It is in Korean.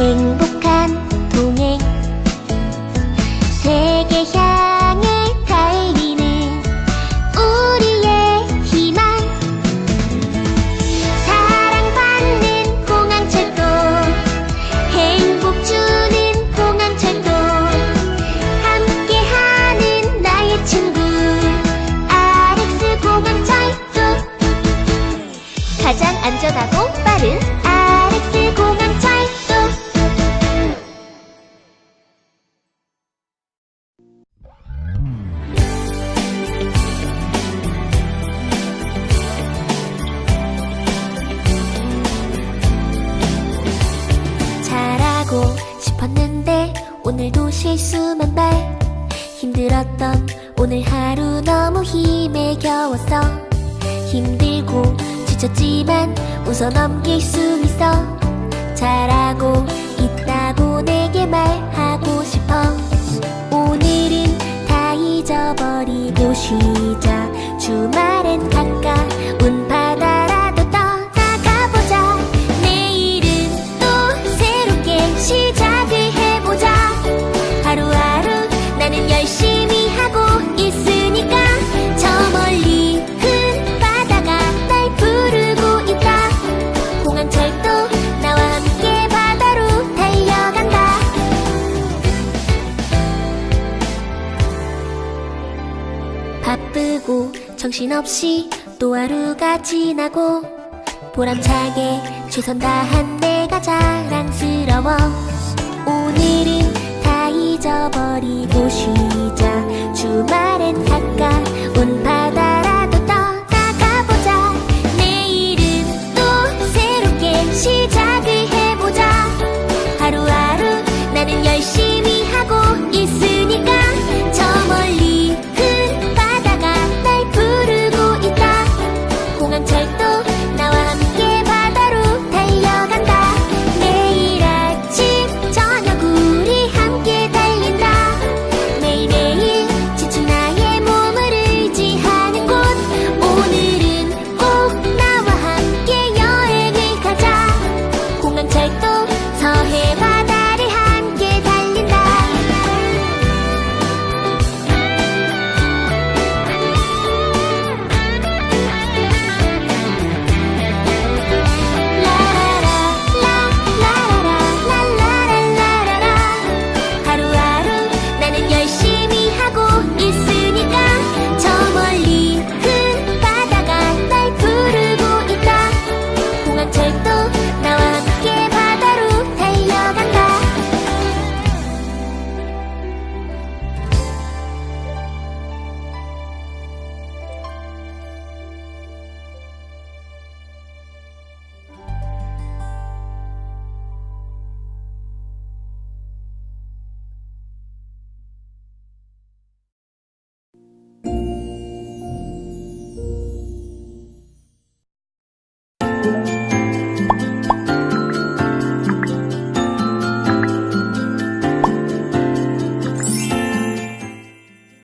행복한 동행. 세계 향해 달리는 우리의 희망. 사랑받는 공항철도 행복 주는 공항철도 함께하는 나의 친구. RX 공항철도. 가장 안전하고 빠른 RX 공항철도 실수만 발 힘들었던 오늘 하루 너무 힘에 겨웠어. 힘들고 지쳤지만 웃어 넘길 수 있어. 잘하고 있다고 내게 말하고 싶어. 오늘은 다 잊어버리고 쉬자 주말 열심히 하고 있으니까 저 멀리 큰 바다가 날 부르고 있다. 공항철도 나와 함께 바다로 달려간다. 바쁘고 정신없이 또 하루가 지나고 보람차게 최선 다한 내가 자랑스러워. 오늘은